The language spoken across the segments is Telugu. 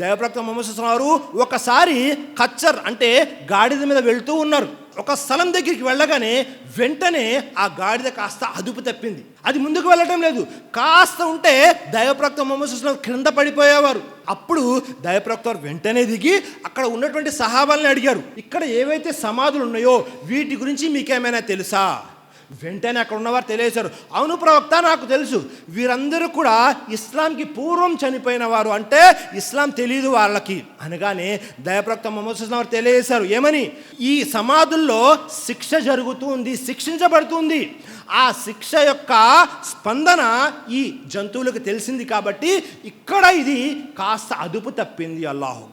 దైవప్రక్త మొహమ్మద్ వారు ఒకసారి కచ్చర్ అంటే గాడిద మీద వెళ్తూ ఉన్నారు. ఒక స్థలం దగ్గరికి వెళ్ళగానే వెంటనే ఆ గాడిద కాస్త అదుపు తప్పింది. అది ముందుకు వెళ్ళటం లేదు. కాస్త ఉంటే దైవప్రక్త మొహమ్మద్ క్రింద పడిపోయేవారు. అప్పుడు దైవప్రక్త వారు వెంటనే దిగి అక్కడ ఉన్నటువంటి సహాబాల్ని అడిగారు. ఇక్కడ ఏవైతే సమాధులు ఉన్నాయో వీటి గురించి మీకేమైనా తెలుసా? వెంటనే అక్కడ ఉన్నవారు తెలియజేశారు. అవును ప్రవక్త నాకు తెలుసు. వీరందరూ కూడా ఇస్లాంకి పూర్వం చనిపోయిన వారు అంటే ఇస్లాం తెలియదు వాళ్ళకి. అనగానే దయప్రవక్త మొహమ్మద్ వారు తెలియజేశారు. ఏమని? ఈ సమాధుల్లో శిక్ష జరుగుతుంది శిక్షించబడుతుంది. ఆ శిక్ష యొక్క స్పందన ఈ జంతువులకు తెలిసింది కాబట్టి ఇక్కడ ఇది కాస్త అదుపు తప్పింది అల్లాహు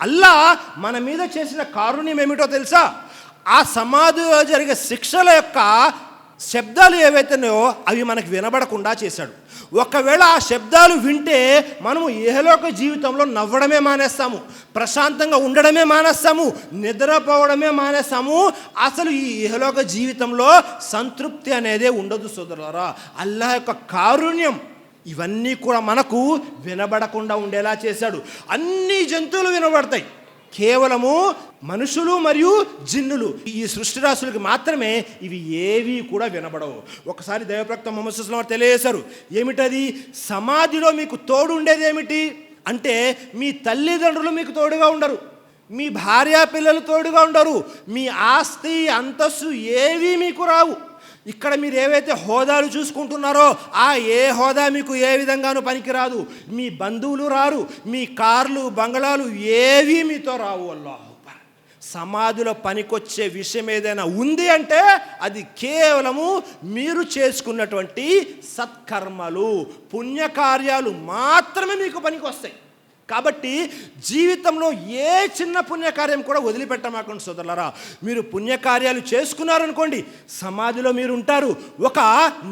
అల్లా మన మీద చేసిన కారుణ్యం ఏమిటో తెలుసా? ఆ సమాధిలో జరిగే శిక్షల యొక్క శబ్దాలు ఏవైతేనో అవి మనకు వినబడకుండా చేశాడు. ఒకవేళ ఆ శబ్దాలు వింటే మనము ఏహలోక జీవితంలో నవ్వడమే మానేస్తాము ప్రశాంతంగా ఉండడమే మానేస్తాము నిద్రపోవడమే మానేస్తాము. అసలు ఈ ఏహలోక జీవితంలో సంతృప్తి అనేదే ఉండదు సోదరులారా. అల్లా యొక్క కారుణ్యం ఇవన్నీ కూడా మనకు వినబడకుండా ఉండేలా చేశాడు. అన్ని జంతువులు వినబడతాయి. కేవలము మనుషులు మరియు జిన్నులు. ఈ సృష్టిరాశులకు మాత్రమే ఇవి ఏవి కూడా వినబడవు. ఒకసారి దైవప్రక్త మొహమ్మద్ సుస్లాం వారు తెలియజేశారు. ఏమిటది? సమాధిలో మీకు తోడు ఉండేది ఏమిటి? అంటే మీ తల్లిదండ్రులు మీకు తోడుగా ఉండరు. మీ భార్యా పిల్లలు తోడుగా ఉండరు. మీ ఆస్తి అంతస్తు ఏవి మీకు రావు. ఇక్కడ మీరు ఏవైతే హోదాలు చూసుకుంటున్నారో ఆ ఏ హోదా మీకు ఏ విధంగానూ పనికిరాదు మీ బంధువులు రారు మీ కార్లు బంగళాలు ఏవి మీతో రావు అల్లాహు అక్బర్. సమాధిలో పనికొచ్చే విషయం ఏదైనా ఉంది అంటే అది కేవలము మీరు చేసుకున్నటువంటి సత్కర్మలు పుణ్యకార్యాలు మాత్రమే మీకు పనికి వస్తాయి కాబట్టి జీవితంలో ఏ చిన్న పుణ్యకార్యం కూడా వదిలిపెట్టమాకండి సోదరులరా. మీరు పుణ్యకార్యాలు చేసుకున్నారనుకోండి సమాధిలో మీరు ఉంటారు ఒక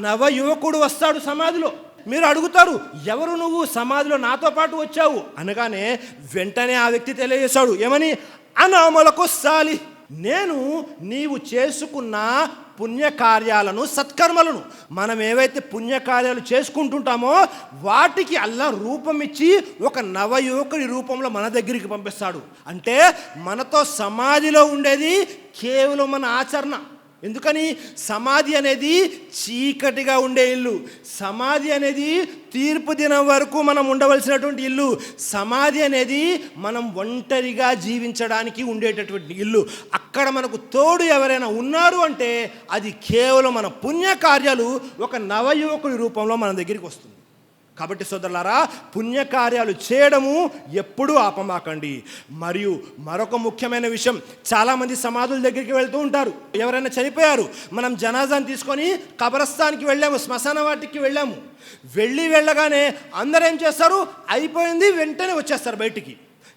నవ యువకుడు వస్తాడు సమాధిలో. మీరు అడుగుతారు ఎవరు నువ్వు? సమాధిలో నాతో పాటు వచ్చావు? అనగానే వెంటనే ఆ వ్యక్తి తెలియజేశాడు ఏమని? అనామలకు సాలి నేను నీవు చేసుకున్న పుణ్యకార్యాలను సత్కర్మలను మనం ఏవైతే పుణ్యకార్యాలు చేసుకుంటుంటామో వాటికి అల్లా రూపం ఇచ్చి ఒక నవయువకుడి రూపంలో మన దగ్గరికి పంపిస్తాడు. అంటే మనతో సమాధిలో ఉండేది కేవలం మన ఆచరణ. ఎందుకని సమాధి అనేది చీకటిగా ఉండే ఇల్లు. సమాధి అనేది తీర్పు దినం వరకు మనం ఉండవలసినటువంటి ఇల్లు. సమాధి అనేది మనం ఒంటరిగా జీవించడానికి ఉండేటటువంటి ఇల్లు. అక్కడ మనకు తోడు ఎవరైనా ఉన్నారు అంటే అది కేవలం మన పుణ్యకార్యాలు ఒక నవయువకుడి రూపంలో మన దగ్గరికి వస్తుంది. కాబట్టి సోదరులారా పుణ్యకార్యాలు చేయడము ఎప్పుడూ ఆపమాకండి. మరియు మరొక ముఖ్యమైన విషయం చాలామంది సమాధుల దగ్గరికి వెళ్తూ ఉంటారు. ఎవరైనా చనిపోయారు మనం జనాజాని తీసుకొని కబరస్థానికి వెళ్ళాము శ్మశాన వాటికి వెళ్ళాము. వెళ్ళి వెళ్ళగానే అందరూ ఏం చేస్తారు? అయిపోయింది వెంటనే వచ్చేస్తారు బయటికి.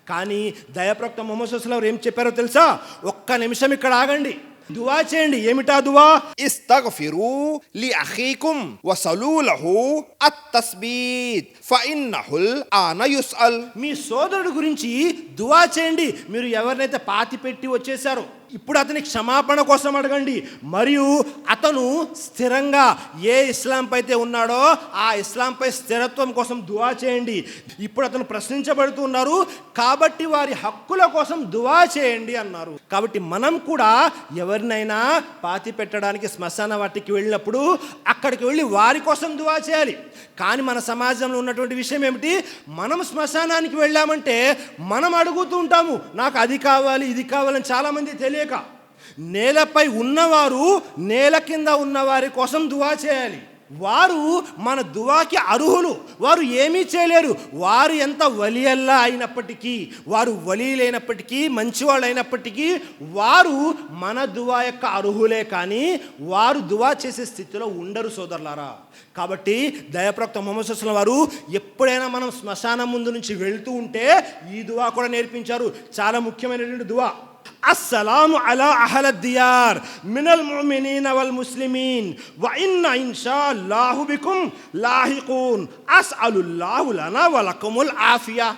కానీ దయప్రక్త మొహమ్మద్ సుస్లాం ఏం చెప్పారో తెలుసా? ఒక్క నిమిషం ఇక్కడ ఆగండి. దువా చేయండి. ఏమిటా దువా? ఇస్తగఫిరు లి అఖీకుం వసలు లహు అత్ తస్బీత్ ఫఇన్నహుల్ ఆన యుస్అల్. మీ సోదరుడు గురించి దువా చేయండి. మీరు ఎవరినైతే పాతి పెట్టి వచ్చేసారో ఇప్పుడు అతని క్షమాపణ కోసం అడగండి. మరియు అతను స్థిరంగా ఏ ఇస్లాంపై అయితే ఉన్నాడో ఆ ఇస్లాంపై స్థిరత్వం కోసం దువా చేయండి. ఇప్పుడు అతను ప్రశ్నించబడుతున్నారు కాబట్టి వారి హక్కుల కోసం దువా చేయండి అన్నారు. కాబట్టి మనం కూడా ఎవరినైనా పాతి పెట్టడానికి శ్మశాన వాటికి వెళ్ళినప్పుడు అక్కడికి వెళ్ళి వారి కోసం దువా చేయాలి. కానీ మన సమాజంలో ఉన్నటువంటి విషయం ఏమిటి? మనం శ్మశానానికి వెళ్ళామంటే మనం అడుగుతూ ఉంటాము నాకు అది కావాలి ఇది కావాలని చాలామంది తెలియ తెలియక నేలపై ఉన్నవారు నేల కింద ఉన్నవారి కోసం దువా చేయాలి. వారు మన దువాకి అర్హులు. వారు ఏమీ చేయలేరు. వారు ఎంత వలియల్లా అయినప్పటికీ వారు వలి లేనప్పటికీ మంచివాళ్ళు అయినప్పటికీ వారు మన దువా యొక్క అర్హులే కానీ వారు దువా చేసే స్థితిలో ఉండరు సోదరులారా. కాబట్టి దయప్రక్త మొహమ్మద్ వారు ఎప్పుడైనా మనం శ్మశానం ముందు నుంచి వెళ్తూ ఉంటే ఈ దువా కూడా నేర్పించారు. చాలా ముఖ్యమైనటువంటి దువా. السلام على أهل الديار من المؤمنين والمسلمين وإن إن شاء الله بكم لاحقون أسأل الله لنا ولكم العافية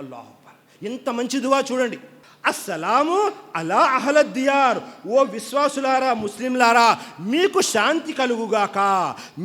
الله أكبر ఎంత మంచి దువా చూడండి అస్సలాము అలా అహల దియార్ ఓ విశ్వాసులారా ముస్లింలారా మీకు శాంతి కలుగుగాక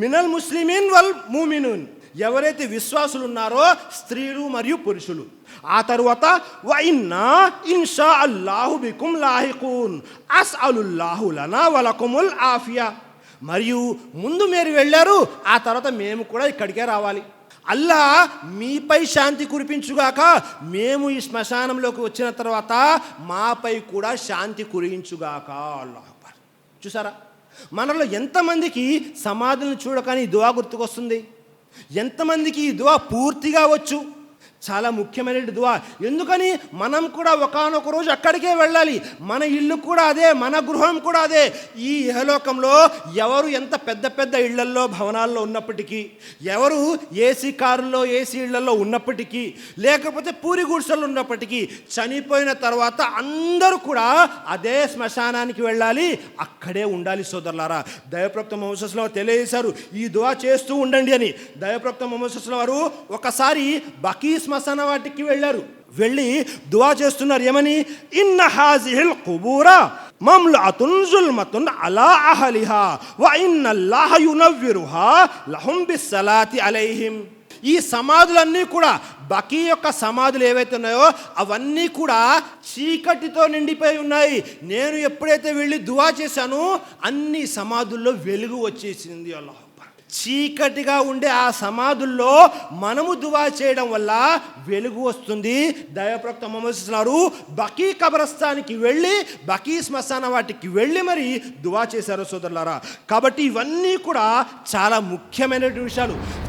మినల్ ముస్లిమీన్ వల్ మూమినున్ ఎవరైతే విశ్వాసులు ఉన్నారో స్త్రీలు మరియు పురుషులు. ఆ తర్వాత వైన్నా ఇన్షా అల్లాహు బికుమ్ లాహికూన్ అస్ అలుల్లాహు లనా వలకుముల్ ఆఫియా. మరియు ముందు మీరు వెళ్ళారు ఆ తర్వాత మేము కూడా ఇక్కడికే రావాలి. అల్లా మీపై శాంతి కురిపించుగాక మేము ఈ శ్మశానంలోకి వచ్చిన తర్వాత మాపై కూడా శాంతి కురిగించుగాక అల్లాహ్ చూసారా? మనలో ఎంతమందికి సమాధులను చూడకని దువా గుర్తుకొస్తుంది? ఎంతమందికి ఈ దువా పూర్తిగా వచ్చు? చాలా ముఖ్యమైన దువా. ఎందుకని? మనం కూడా ఒకానొక రోజు అక్కడికే వెళ్ళాలి. మన ఇల్లు కూడా అదే మన గృహం కూడా అదే. ఈ ఇహలోకంలో ఎవరు ఎంత పెద్ద పెద్ద ఇళ్ళల్లో భవనాల్లో ఉన్నప్పటికీ ఎవరు ఏసీ కారుల్లో ఏసీ ఇళ్ళలో ఉన్నప్పటికీ లేకపోతే పూరి గుడిసెల్లో ఉన్నప్పటికీ చనిపోయిన తర్వాత అందరూ కూడా అదే శ్మశానానికి వెళ్ళాలి. అక్కడే ఉండాలి సోదరులారా. దయప్రప్త మొహమ్మద్లో తెలియజేశారు ఈ దువా చేస్తూ ఉండండి అని. దయప్రప్త మొహమ్మద్ వారు ఒకసారి బకీస్ శ్మశాన వాటికి వెళ్ళారు. వెళ్ళి దువా చేస్తున్నారు. ఏమని? ఇన్న హాజిహిల్ కుబూరా మమ్లఅతున్ జుల్మతున్ అలా అహలిహా వ ఇన్నల్లాహ యునవ్విరుహా లహుం బిస్సలాతి అలైహిం. ఈ సమాధులన్నీ కూడా బకీ యొక్క సమాధులు ఏవైతే ఉన్నాయో అవన్నీ కూడా చీకటితో నిండిపోయి ఉన్నాయి. నేను ఎప్పుడైతే వెళ్ళి దువా చేశానో అన్ని సమాధుల్లో వెలుగు వచ్చేసింది అల్లాహ్. చీకటిగా ఉండే ఆ సమాధుల్లో మనము దువా చేయడం వల్ల వెలుగు వస్తుంది. దైవప్రక్త మొహమ్మద్ బకీ కబరస్థానికి వెళ్ళి బకీ శ్మశాన వాటికి వెళ్ళి మరి దువా చేశారు సోదరులారా. కాబట్టి ఇవన్నీ కూడా చాలా ముఖ్యమైనటువంటి విషయాలు.